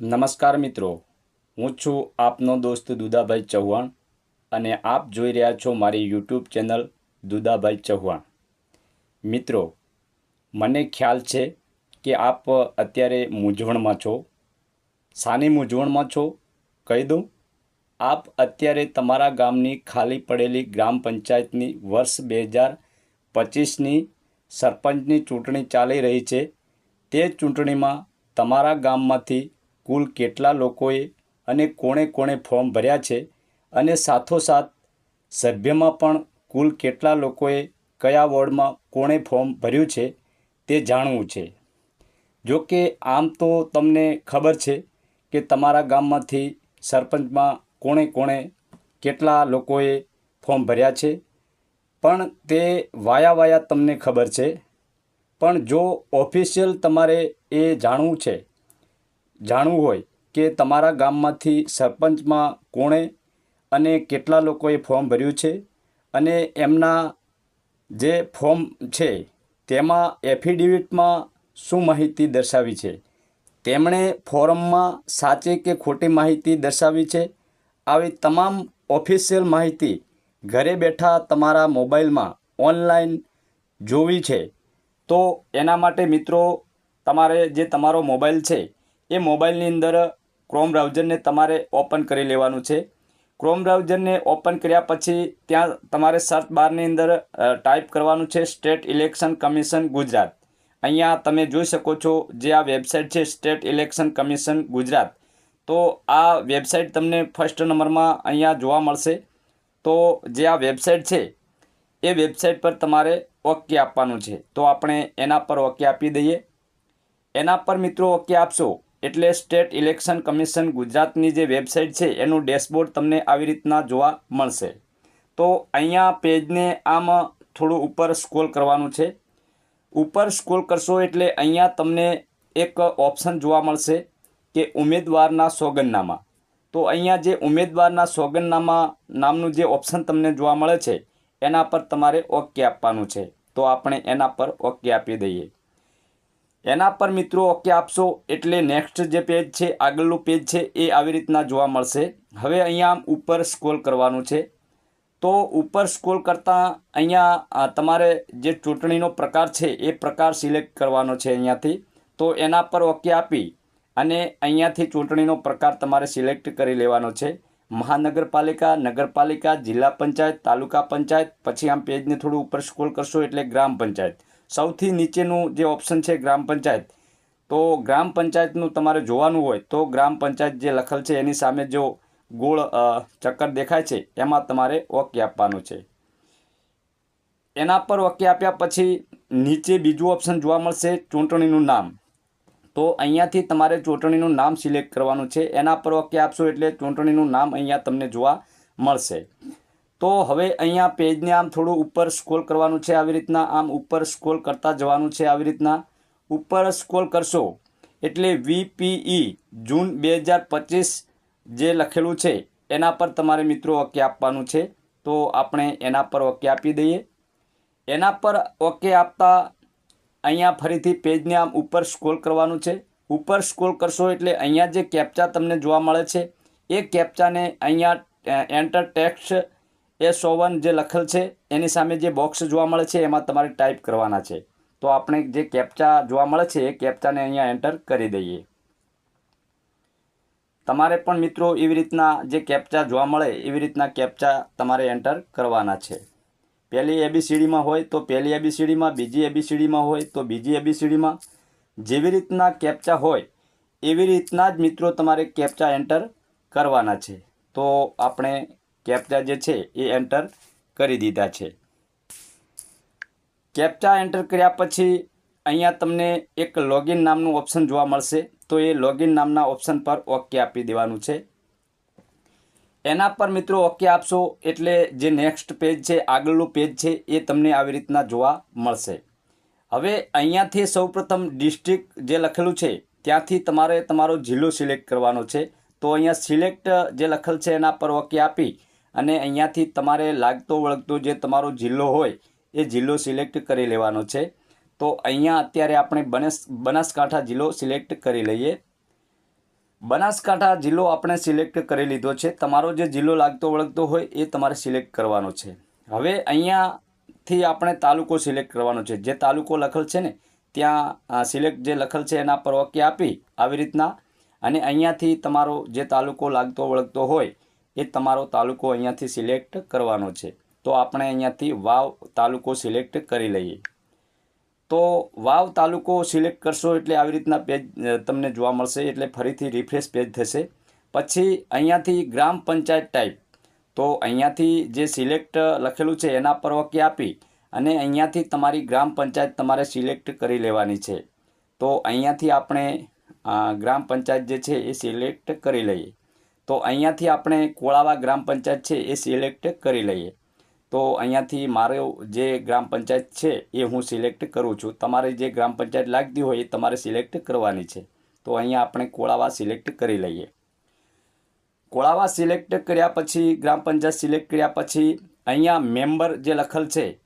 નમસ્કાર મિત્રો. હું છું આપનો દોસ્ત દુદાભાઈ ચૌહાણ અને આપ જોઈ રહ્યા છો મારી યુટ્યુબ ચેનલ દુદાભાઈ ચૌહાણ. મિત્રો, મને ખ્યાલ છે કે આપ અત્યારે મૂંઝવણમાં છો. શાની મૂંઝવણમાં છો? કહી દઉં, આપ અત્યારે તમારા ગામની ખાલી પડેલી ગ્રામ પંચાયતની વર્ષ બે હજાર પચીસની સરપંચની ચૂંટણી ચાલી રહી છે. તે ચૂંટણીમાં તમારા ગામમાંથી કુલ કેટલા લોકોએ અને કોણે કોણે ફોર્મ ભર્યા છે? અને સાથોસાથ સભ્યમાં પણ કુલ કેટલા લોકોએ કયા વોર્ડમાં કોણે ફોર્મ ભર્યું છે તે જાણવું છે. જો કે આમ તો તમને ખબર છે કે તમારા ગામમાંથી સરપંચમાં કોણે કોણે કેટલા લોકોએ ફોર્મ ભર્યા છે, પણ તે વાયા વાયા તમને ખબર છે. પણ જો ઓફિશિયલ તમારે એ જાણવું છે જાણવું હોય કે તમારા ગામમાંથી સરપંચમાં કોણે અને કેટલા લોકોએ ફોર્મ ભર્યું છે અને એમના જે ફોર્મ છે તેમાં એફિડેવિટમાં શું માહિતી દર્શાવી છે? તેમણે ફોરમમાં સાચી કે ખોટી માહિતી દર્શાવી છે? આવી તમામ ઓફિશિયલ માહિતી ઘરે બેઠા તમારા મોબાઈલમાં ઓનલાઈન જોવી છે? તો એના માટે મિત્રો, તમારે જે તમારો મોબાઈલ છે એ મોબાઈલની અંદર ક્રોમ બ્રાઉઝરને તમારે ઓપન કરી લેવાનું છે. ક્રોમ બ્રાઉઝરને ઓપન કર્યા પછી ત્યાં તમારે સર્ચ બારની અંદર ટાઈપ કરવાનું છે સ્ટેટ ઇલેક્શન કમિશન ગુજરાત. અહીંયા તમે જોઈ શકો છો જે આ વેબસાઇટ છે સ્ટેટ ઇલેક્શન કમિશન ગુજરાત. તો આ વેબસાઇટ તમને ફર્સ્ટ નંબરમાં અહીંયા જોવા મળશે. તો જે આ વેબસાઇટ છે, એ વેબસાઇટ પર તમારે ઓકે આપવાનું છે. તો આપણે એના પર ઓકે આપી દઈએ. એના પર મિત્રો ઓકે આપશો? એટલે સ્ટેટ ઇલેક્શન કમિશન ગુજરાતની જે વેબસાઇટ છે, એનું ડેશબોર્ડ તમને આવી રીતના જોવા મળશે. તો અહીંયા પેજને આમ થોડું ઉપર સ્ક્રોલ કરવાનું છે. ઉપર સ્ક્રોલ કરશો એટલે અહીંયા તમને એક ઓપ્શન જોવા મળશે કે ઉમેદવારના સોગંદનામા. તો અહીંયા જે ઉમેદવારના સોગંદનામા નામનું જે ઓપ્શન તમને જોવા મળે છે, એના પર તમારે ઓકે આપવાનું છે. તો આપણે એના પર ઓકે આપી દઈએ. એના પર મિત્રો, ઓકે આપશો એટલે નેક્સ્ટ જે પેજ છે, આગળનું પેજ છે, એ આવી રીતના જોવા મળશે. હવે અહીંયા ઉપર સ્ક્રોલ કરવાનું છે. તો ઉપર સ્ક્રોલ કરતાં અહીંયા તમારે જે ચૂંટણીનો પ્રકાર છે, એ પ્રકાર સિલેક્ટ કરવાનો છે અહીંયાથી. તો એના પર ઓકે આપી અને અહીંયાથી ચૂંટણીનો પ્રકાર તમારે સિલેક્ટ કરી લેવાનો છે. મહાનગરપાલિકા, નગરપાલિકા, જિલ્લા પંચાયત, તાલુકા પંચાયત, પછી આમ પેજને થોડું ઉપર સ્ક્રોલ કરશો એટલે ગ્રામ પંચાયત. સૌથી નીચેનું જે ઓપ્શન છે ગ્રામ પંચાયત, તો ગ્રામ પંચાયતનું તમારે જોવાનું હોય તો ગ્રામ પંચાયત જે લખેલ છે એની સામે જો ગોળ ચક્કર દેખાય છે, એમાં તમારે ઓકે આપવાનું છે. એના પર ઓકે આપ્યા પછી નીચે બીજું ઓપ્શન જોવા મળશે, ચૂંટણીનું નામ. તો અહીંયાથી તમારે ચૂંટણીનું નામ સિલેક્ટ કરવાનું છે, એના પર ઓકે આપશો એટલે ચૂંટણીનું નામ અહીંયા તમને જોવા મળશે. તો હવે અહીંયા પેજને આમ થોડું ઉપર સ્ક્રોલ કરવાનું છે આવી રીતના, આમ ઉપર સ્ક્રોલ કરતા જવાનું છે આવી રીતના. ઉપર સ્ક્રોલ કરશો એટલે વીપીઈ જૂન બે હજાર પચીસ જે લખેલું છે, એના પર તમારે મિત્રો ઓકે આપવાનું છે. તો આપણે એના પર ઓકે આપી દઈએ. એના પર ઓકે આપતા અહીંયા ફરીથી પેજને આમ ઉપર સ્ક્રોલ કરવાનું છે. ઉપર સ્ક્રોલ કરશો એટલે અહીંયા જે કેપ્ચા તમને જોવા મળે છે, એ કેપ્ચાને અહીંયા એન્ટર ટેક્સ્ટ એ સોવન જે લખેલ છે, એની સામે જે બોક્સ જોવા મળે છે, એમાં તમારે ટાઈપ કરવાના છે. તો આપણે જે કેપ્ચા જોવા મળે છે, એ કેપ્ચાને અહીંયા એન્ટર કરી દઈએ. તમારે પણ મિત્રો એવી રીતના જે કેપ્ચા જોવા મળે, એવી રીતના કેપ્ચા તમારે એન્ટર કરવાના છે. પહેલી એબીસીડીમાં હોય તો પહેલી એબીસીડીમાં બીજી એબીસીડીમાં હોય તો બીજી એબીસીડીમાં જેવી રીતના કેપ્ચા હોય, એવી રીતના જ મિત્રો તમારે કેપ્ચા એન્ટર કરવાના છે. તો આપણે કેપ્ચા જે છે એ એન્ટર કરી દીધા છે. કેપ્ચા એન્ટર કર્યા પછી અહીંયા તમને એક લોગિન નામનું ઓપ્શન જોવા મળશે. તો એ લોગિન નામના ઓપ્શન પર ઓકે આપી દેવાનું છે. એના પર મિત્રો ઓકે આપશો એટલે જે નેક્સ્ટ પેજ છે, આગળનું પેજ છે, એ તમને આવી રીતના જોવા મળશે. હવે અહીંયાથી સૌપ્રથમ ડિસ્ટ્રિક્ટ જે લખેલું છે, ત્યાંથી તમારે તમારો જિલ્લો સિલેક્ટ કરવાનો છે. તો અહીંયા સિલેક્ટ જે લખેલ છે એના પર ઓકે આપી અને અહીંયાથી તમારે લાગતો વળગતો જે તમારો જિલ્લો હોય, એ જિલ્લો સિલેક્ટ કરી લેવાનો છે. તો અહીંયા અત્યારે આપણે બનાસ, બનાસકાંઠા જિલ્લો સિલેક્ટ કરી લઈએ. બનાસકાંઠા જિલ્લો આપણે સિલેક્ટ કરી લીધો છે. તમારો જે જિલ્લો લાગતો વળગતો હોય, એ તમારે સિલેક્ટ કરવાનો છે. હવે અહીંયાથી આપણે તાલુકો સિલેક્ટ કરવાનો છે. જે તાલુકો લખેલ છે ને, ત્યાં સિલેક્ટ જે લખેલ છે એના પર ઓકે આપી, આવી રીતના. અને અહીંયાથી તમારો જે તાલુકો લાગતો વળગતો હોય એ તમારો તાલુકો અહીંયાથી સિલેક્ટ કરવાનો છે. તો આપણે અહીંયાથી વાવ તાલુકો સિલેક્ટ કરી લઈએ. તો વાવ તાલુકો સિલેક્ટ કરશો એટલે આવી રીતના પેજ તમને જોવા મળશે. એટલે ફરીથી રિફ્રેશ પેજ થશે. પછી અહીંયાથી ગ્રામ પંચાયત ટાઈપ તો અહીંયાથી જે સિલેક્ટ લખેલું છે એના પર ઓકે આપી અને અહીંયાથી તમારી ગ્રામ પંચાયત તમારે સિલેક્ટ કરી લેવાની છે. તો અહીંયાથી આપણે ગ્રામ પંચાયત જે છે એ સિલેક્ટ કરી લઈએ. તો અહીંયાથી આપણે કોળાવા ગ્રામ પંચાયત છે એ સિલેક્ટ કરી લઈએ. તો અહીંયાથી મારો જે ગ્રામ પંચાયત છે એ હું સિલેક્ટ કરું છું. તમારે જે ગ્રામ પંચાયત લાગતી હોય એ તમારે સિલેક્ટ કરવાની છે. તો અહીંયા આપણે કોળાવા સિલેક્ટ કરી લઈએ. કોળાવા સિલેક્ટ કર્યા પછી, ગ્રામ પંચાયત સિલેક્ટ કર્યા પછી અહીંયા મેમ્બર જે લખેલ છે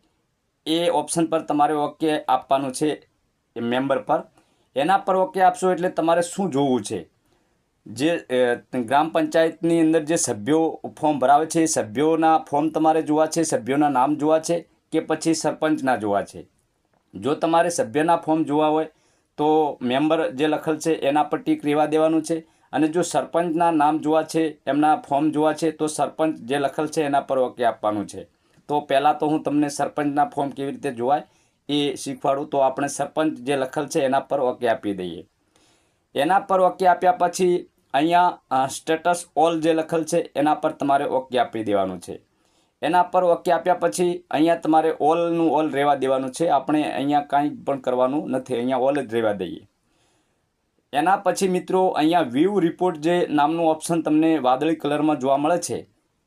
એ ઓપ્શન પર તમારે ઓકે આપવાનું છે એ મેમ્બર પર. એના પર ઓકે આપશો એટલે તમારે શું જોવું છે? જે ગ્રામ પંચાયતની અંદર જે સભ્યો ફોર્મ ભરાવે છે, એ સભ્યોના ફોર્મ તમારે જોવા છે, સભ્યોના નામ જોવા છે કે પછી સરપંચના જોવા છે? જો તમારે સભ્યના ફોર્મ જોવા હોય તો મેમ્બર જે લખેલ છે એના પર ટીક રહેવા દેવાનું છે અને જો સરપંચના નામ જોવા છે, એમના ફોર્મ જોવા છે, તો સરપંચ જે લખેલ છે એના પર ઓકે આપવાનું છે. તો પહેલાં તો હું તમને સરપંચના ફોર્મ કેવી રીતે જોવાય એ શીખવાડું, તો આપણે સરપંચ જે લખેલ છે એના પર ઓકે આપી દઈએ. એના પર ઓકે આપ્યા પછી અહીંયા સ્ટેટસ ઓલ જે લખેલ છે, એના પર તમારે ઓકે આપી દેવાનું છે. એના પર ઓકે આપ્યા પછી અહીંયા તમારે ઓલનું ઓલ રહેવા દેવાનું છે. આપણે અહીંયા કાંઈ પણ કરવાનું નથી. અહીંયા ઓલ જ રહેવા દઈએ. એના પછી મિત્રો, અહીંયા વ્યૂ રિપોર્ટ જે નામનું ઓપ્શન તમને વાદળી કલરમાં જોવા મળે છે,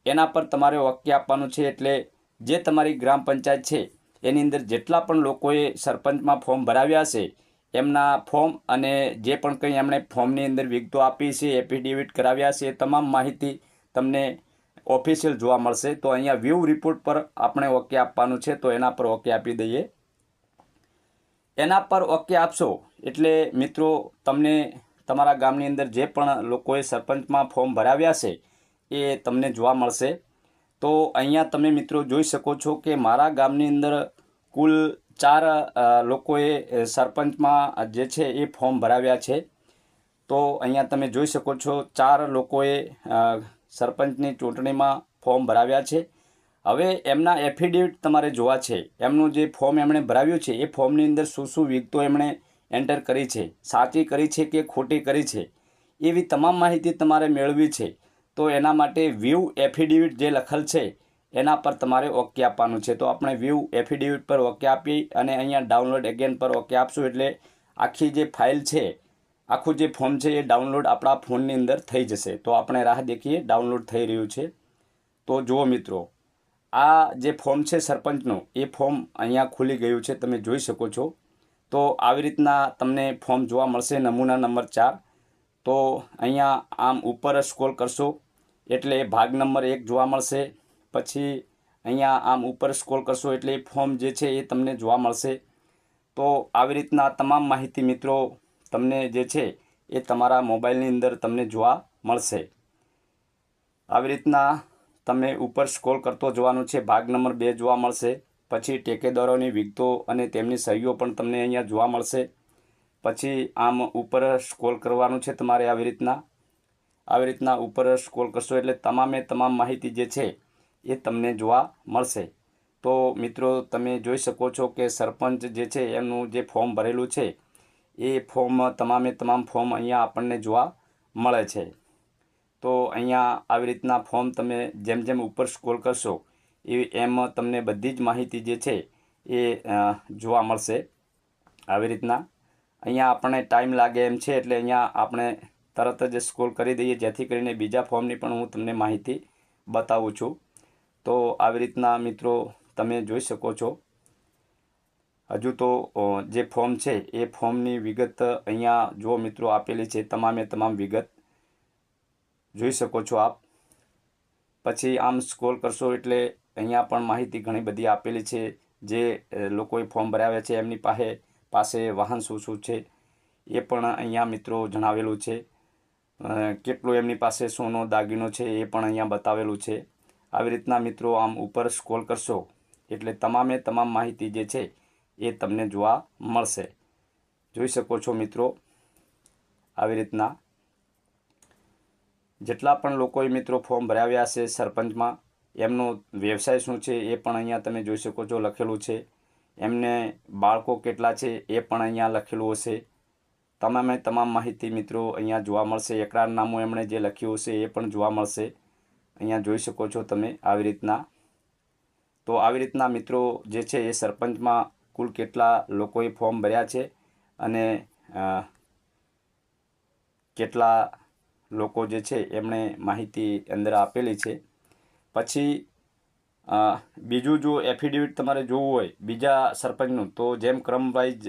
એના પર તમારે ઓકે આપવાનું છે. એટલે જે તમારી ગ્રામ પંચાયત છે, એની અંદર જેટલા પણ લોકોએ સરપંચમાં ફોર્મ ભરાવ્યા છે એમના ફોર્મ અને જે પણ કંઈ એમણે ફોર્મની અંદર વિગતો આપી છે, એફિડેવિટ કરાવ્યા છે, એ તમામ માહિતી તમને ઓફિશિયલ જોવા મળશે. તો અહીંયા વ્યૂ રિપોર્ટ પર આપણે ઓકે આપવાનું છે, તો એના પર ઓકે આપી દઈએ. એના પર ઓકે આપશો એટલે મિત્રો તમને તમારા ગામની અંદર જે પણ લોકોએ સરપંચમાં ફોર્મ ભરાવ્યા છે, એ તમને જોવા મળશે. તો અહીંયા તમે મિત્રો જોઈ શકો છો કે મારા ગામની અંદર કુલ ચાર લોકોએ સરપંચમાં જે છે એ ફોર્મ ભરાવ્યા છે. તો અહીંયા તમે જોઈ શકો છો, ચાર લોકોએ સરપંચની ચૂંટણીમાં ફોર્મ ભરાવ્યા છે. હવે એમના એફિડેવિટ તમારે જોવા છે. એમનું જે ફોર્મ એમણે ભરાવ્યું છે, એ ફોર્મની અંદર શું શું વિગતો એમણે એન્ટર કરી છે, સાચી કરી છે કે ખોટી કરી છે, એવી તમામ માહિતી તમારે મેળવી છે. તો એના માટે વ્યૂ એફિડેવિટ જે લખેલ છે એના પર તમારે ઓકે આપવાનું છે. તો આપણે વ્યૂ એફિડેવિટ પર ઓકે આપી અને અહીંયા ડાઉનલોડ એગેન પર ઓકે આપશું. એટલે આખી જે ફાઇલ છે, આખું જે ફોર્મ છે, એ ડાઉનલોડ આપણા ફોનની અંદર થઈ જશે. તો આપણે રાહ દેખીએ. ડાઉનલોડ થઈ રહ્યું છે. તો જુઓ મિત્રો, આ જે ફોર્મ છે સરપંચનું, એ ફોર્મ અહીંયા ખુલી ગયું છે. તમે જોઈ શકો છો. તો આવી રીતના તમને ફોર્મ જોવા મળશે. નમૂના નંબર ચાર. તો અહીંયા આમ ઉપર સ્ક્રોલ કરશો. એટલે ભાગ નંબર એક જોવા મળશે. પછી અહીંયા આમ ઉપર સ્ક્રોલ કરશો એટલે એ ફોર્મ જે છે એ તમને જોવા મળશે. તો આવી રીતના તમામ માહિતી મિત્રો તમને જે છે એ તમારા મોબાઈલની અંદર તમને જોવા મળશે. આવી રીતના તમે ઉપર સ્ક્રોલ કરતો જોવાનું છે, ભાગ નંબર બે જોવા મળશે. પછી ટેકેદારોની વિગતો અને તેમની સહીઓ પણ તમને અહીંયા જોવા મળશે. પછી આમ ઉપર સ્ક્રોલ કરવાનું છે તમારે આવી રીતના. આવી રીતના ઉપર સ્ક્રોલ કરશો એટલે તમામે તમામ માહિતી જે છે એ તમને જોવા મળશે. તો મિત્રો, તમે જોઈ શકો છો કે સરપંચ જે છે એમનું જે ફોર્મ ભરેલું છે, એ ફોર્મ તમામે તમામ ફોર્મ અહીંયા આપણને જોવા મળે છે. તો અહીંયા આવી રીતના ફોર્મ તમે જેમ જેમ ઉપર સ્ક્રોલ કરશો, એ એમ તમને બધી જ માહિતી જે છે, એ જોવા મળશે. આવી રીતના અહીંયા આપણને ટાઈમ લાગે એમ છે, એટલે અહીંયા આપણે તરત જ સ્ક્રોલ કરી દઈએ, જેથી કરીને બીજા ફોર્મની પણ હું તમને માહિતી બતાવું છું. તો આવી રીતના મિત્રો તમે જોઈ શકો છો. હજુ તો જે ફોર્મ છે, એ ફોર્મની વિગત અહીંયા જો મિત્રો, આપેલી છે, તમામે તમામ વિગત. જોઈ શકો છો આપ. પછી આમ સ્ક્રોલ કરશો એટલે અહીંયા પણ માહિતી ઘણી બધી આપેલી છે, જે લોકોએ ફોર્મ ભરાવ્યા છે, એમની પાસે પાસે વાહન શું શું છે, એ પણ અહીંયા મિત્રો જણાવેલું છે. કેટલું એમની પાસે સોનો, દાગીનો છે, એ પણ અહીંયા બતાવેલું છે. આવી રીતના મિત્રો આમ ઉપર સ્ક્રોલ કરશો, એટલે તમામે તમામ માહિતી જે છે એ તમને જોવા મળશે. જોઈ શકો છો મિત્રો, આવી રીતના. જેટલા પણ લોકોએ મિત્રો ફોર્મ ભરાવ્યા છે સરપંચમાં, એમનો વ્યવસાય શું છે એ પણ અહીંયા તમે જોઈ શકો છો લખેલું છે. એમને બાળકો કેટલા છે એ પણ અહીંયા લખેલું હશે. તમામે તમામ માહિતી મિત્રો અહીંયા જોવા મળશે. એકરારનામું એમણે જે લખ્યું હશે એ પણ જોવા મળશે. અહીંયા જોઈ શકો છો તમે આવી રીતના. તો આવી રીતના મિત્રો જે છે એ સરપંચમાં કુલ કેટલા લોકોએ ફોર્મ ભર્યા છે અને કેટલા લોકો જે છે એમણે માહિતી અંદર આપેલી છે. પછી બીજું જો એફિડેવિટ તમારે જોવું હોય, બીજા સરપંચનું, તો જેમ ક્રમ વાઇઝ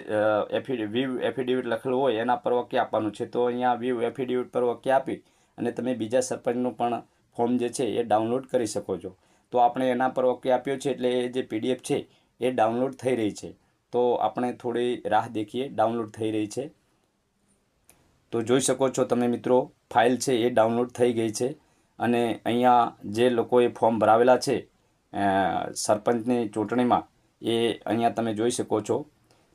એફિડે, વ્યૂ એફિડેવિટ લખેલું હોય એના પર વકી આપવાનું છે. તો અહીંયા વ્યૂ એફિડેવિટ પર વકી આપી અને તમે બીજા સરપંચનું પણ ફોર્મ જે છે એ ડાઉનલોડ કરી શકો છો. તો આપણે એના પર ઓકે આપ્યો છે એટલે એ જે પીડીએફ છે એ ડાઉનલોડ થઈ રહી છે. તો આપણે થોડી રાહ દેખીએ, ડાઉનલોડ થઈ રહી છે. તો જોઈ શકો છો તમે મિત્રો, ફાઇલ છે એ ડાઉનલોડ થઈ ગઈ છે. અને અહીંયા જે લોકોએ ફોર્મ ભરાવેલા છે સરપંચની ચૂંટણીમાં, એ અહીંયા તમે જોઈ શકો છો.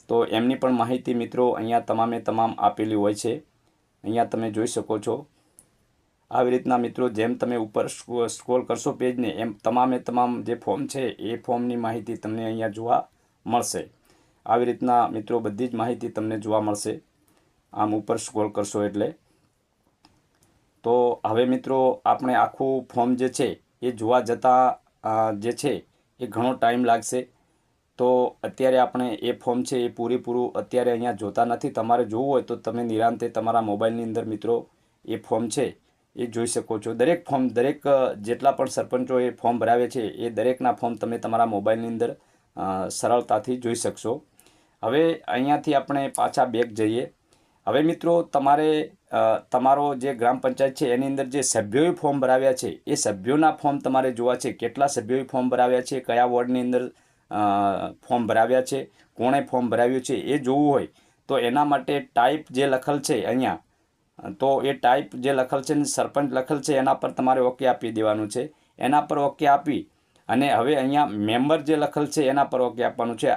તો એમની પણ માહિતી મિત્રો અહીંયા તમામે તમામ આપેલી હોય છે. અહીંયા તમે જોઈ શકો છો. આવી રીતના મિત્રો, જેમ તમે ઉપર સ્ક્રો- સ્ક્રોલ કરશો પેજને, એમ તમામે તમામ જે ફોર્મ છે, એ ફોર્મની માહિતી તમને અહીંયા જોવા મળશે. આવી રીતના મિત્રો, બધી જ માહિતી તમને જોવા મળશે. આમ ઉપર સ્ક્રોલ કરશો એટલે. તો હવે મિત્રો, આપણે આખું ફોર્મ જે છે, એ જોવા જતાં જે છે, એ ઘણો ટાઈમ લાગશે. તો અત્યારે આપણે એ ફોર્મ છે, એ પૂરેપૂરું અત્યારે અહીંયા જોતા નથી. તમારે જોવું હોય તો તમે નિરાંતે તમારા મોબાઈલની અંદર મિત્રો, એ ફોર્મ છે એ જોઈ શકો છો. દરેક ફોર્મ, દરેક જેટલા પણ સરપંચો એ ફોર્મ ભરાવે છે, એ દરેકના ફોર્મ તમે તમારા મોબાઈલની અંદર સરળતાથી જોઈ શકશો. હવે અહીંયાથી આપણે પાછા બેક જઈએ. હવે મિત્રો, તમારે તમારો જે ગ્રામ પંચાયત છે, એની અંદર જે સભ્યોએ ફોર્મ ભરાવ્યા છે, એ સભ્યોના ફોર્મ તમારે જોવા છે. કેટલા સભ્યોએ ફોર્મ ભરાવ્યા છે, કયા વોર્ડની અંદર ફોર્મ ભરાવ્યા છે, કોણે ફોર્મ ભરાવ્યું છે, એ જોવું હોય તો એના માટે ટાઈપ જે લખેલ છે અહીંયા તો એ ટાઈપ જે લખેલ છે સરપંચ લખેલ છે, એના પર તમારે ઓકે આપી દેવાનું છે. એના પર ઓકે આપી અને હવે અહીંયા મેમ્બર જે લખેલ છે, એના પર ઓકે આપવાનું છે.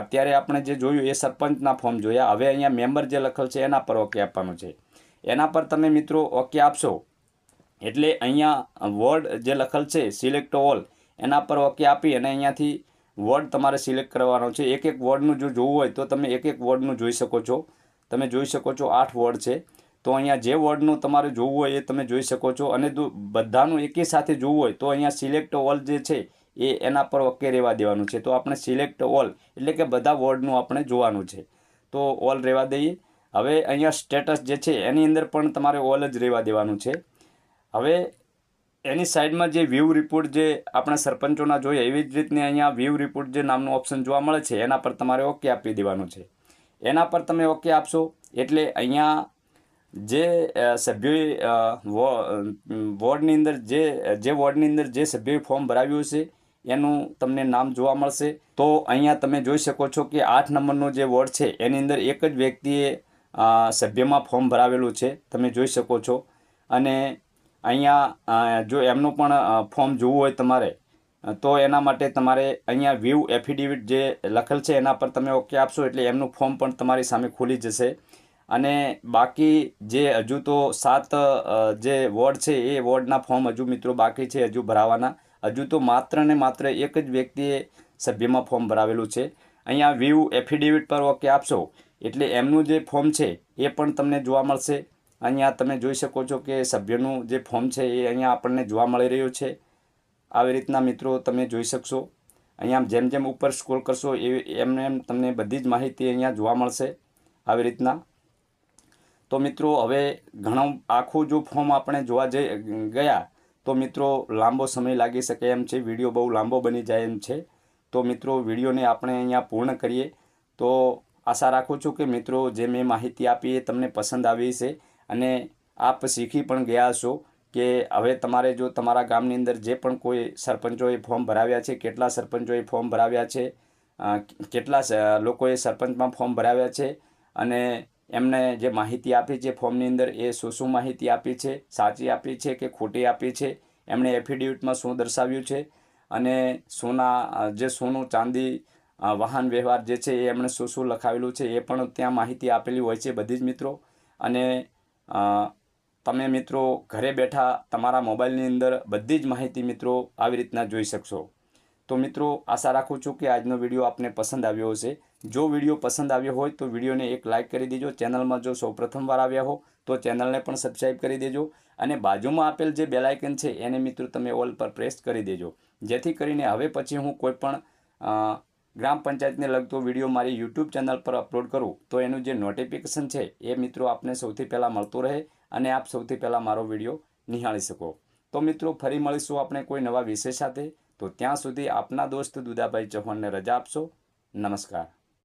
અત્યારે આપણે જે જોયું એ સરપંચના ફોર્મ જોયા. હવે અહીંયા મેમ્બર જે લખેલ છે, એના પર ઓકે આપવાનું છે. એના પર તમે મિત્રો ઓકે આપશો. એટલે અહીંયા વર્ડ જે લખેલ છે સિલેક્ટ ઓલ એના પર ઓકે આપી અને અહીંયાથી વર્ડ તમારે સિલેક્ટ કરવાનો છે. એક એક વર્ડનું જો જોવું હોય તો તમે એક એક વર્ડનું જોઈ શકો છો. તમે જોઈ શકો છો આઠ વર્ડ છે. તો અહીંયા જે વર્ડનું તમારે જોવું હોય એ તમે જોઈ શકો છો. અને બધાનું એકી સાથે જોવું હોય તો અહીંયા સિલેક્ટ ઓલ જે છે એ એના પર ઓકે રહેવા દેવાનું છે. તો આપણે સિલેક્ટ ઓલ એટલે કે બધા વર્ડનું આપણે જોવાનું છે. તો ઓલ રહેવા દઈએ. હવે અહીંયા સ્ટેટસ જે છે એની અંદર પણ તમારે ઓલ જ રહેવા દેવાનું છે. હવે એની સાઈડમાં જે વ્યૂ રિપોર્ટ જે આપણે સરપંચોના જોઈએ એવી જ રીતની અહીંયા વ્યૂ રિપોર્ટ જે નામનું ઓપ્શન જોવા મળે છે, એના પર તમારે ઓકે આપી દેવાનું છે. એના પર તમે ઓકે આપશો એટલે અહીંયા જે સભ્યોએ વોર્ડની અંદર જે જે વોર્ડની અંદર જે સભ્યોએ ફોર્મ ભરાવ્યું છે એનું તમને નામ જોવા મળશે. તો અહીંયા તમે જોઈ શકો છો કે આઠ નંબરનો જે વોર્ડ છે, એની અંદર એક જ વ્યક્તિએ સભ્યમાં ફોર્મ ભરાવેલું છે. તમે જોઈ શકો છો. અને અહીંયા જો એમનું પણ ફોર્મ જોવું હોય તમારે તો એના માટે તમારે અહીંયા વ્યૂ એફિડેવિટ જે લખેલ છે, એના પર તમે ઓકે આપશો એટલે એમનું ફોર્મ પણ તમારી સામે ખુલી જશે. અને બાકી જે હજુ તો સાત જે વોર્ડ છે, એ વોર્ડના ફોર્મ હજુ મિત્રો બાકી છે, હજુ ભરાવાના. હજુ તો માત્ર ને માત્ર એક જ વ્યક્તિએ સભ્યમાં ફોર્મ ભરાવેલું છે. અહીંયા વ્યૂ એફિડેવિટ પર ઓકે આપશો. એટલે એમનું જે ફોર્મ છે, એ પણ તમને જોવા મળશે. અહીંયા તમે જોઈ શકો છો કે સભ્યનું જે ફોર્મ છે, એ અહીંયા આપણને જોવા મળી રહ્યું છે. આવી રીતના મિત્રો તમે જોઈ શકશો. અહીંયા જેમ જેમ ઉપર સ્ક્રોલ કરશો, એ એમને એમ તમને બધી જ માહિતી અહીંયા જોવા મળશે. આવી રીતના. તો મિત્રો, હવે ઘણો આખું જો ફોર્મ આપણે જોવા જઈ ગયા, તો મિત્રો લાંબો સમય લાગી શકે એમ છે. વીડિયો બહુ લાંબો બની જાય એમ છે. તો મિત્રો, વિડીયોને આપણે અહીંયા પૂર્ણ કરીએ. તો આશા રાખું છું કે મિત્રો, જે મેં માહિતી આપી એ તમને પસંદ આવી છે અને આપ શીખી પણ ગયા હશો કે હવે તમારે જો તમારા ગામની અંદર જે પણ કોઈ સરપંચોએ ફોર્મ ભરાવ્યા છે, કેટલા સરપંચોએ ફોર્મ ભરાવ્યા છે કેટલા લોકોએ સરપંચમાં ફોર્મ ભરાવ્યા છે અને એમને જે માહિતી આપી છે, ફોર્મની અંદર એ શું શું માહિતી આપી છે, સાચી આપી છે કે ખોટી આપી છે, એમણે એફિડેવિટમાં શું દર્શાવ્યું છે અને સોના જે સોનું ચાંદી વાહન વ્યવહાર જે છે એ એમણે શું શું લખાવેલું છે એ પણ ત્યાં માહિતી આપેલી હોય છે બધી જ મિત્રો. અને તમે મિત્રો ઘરે બેઠા તમારા મોબાઈલની અંદર બધી જ માહિતી મિત્રો આવી રીતના જોઈ શકશો. તો મિત્રો આશા રાખું છું કે આજનો વીડિયો આપને પસંદ આવ્યો હશે. જો વીડિયો પસંદ આવ્યો હોય તો વિડીયોને એક લાઇક કરી દેજો. ચેનલમાં જો સૌ પ્રથમવાર આવ્યા હો તો ચેનલને પણ સબસ્ક્રાઈબ કરી દેજો અને બાજુમાં આપેલ જે બેલાઇકન છે એને મિત્રો તમે ઓલ પર પ્રેસ કરી દેજો. જેથી કરીને હવે પછી હું કોઈ પણ ગ્રામ પંચાયતને લગતો વીડિયો મારી યુટ્યુબ ચેનલ પર અપલોડ કરું તો એનું જે નોટિફિકેશન છે એ મિત્રો આપને સૌથી પહેલાં મળતો રહે અને આપ સૌથી પહેલાં મારો વીડિયો નિહાળી શકો. તો મિત્રો ફરી મળીશું આપણે કોઈ નવા વિષય સાથે. તો ત્યાં સુધી આપના દોસ્ત દુદાભાઈ ચૌહાણને રજા આપશો. નમસ્કાર.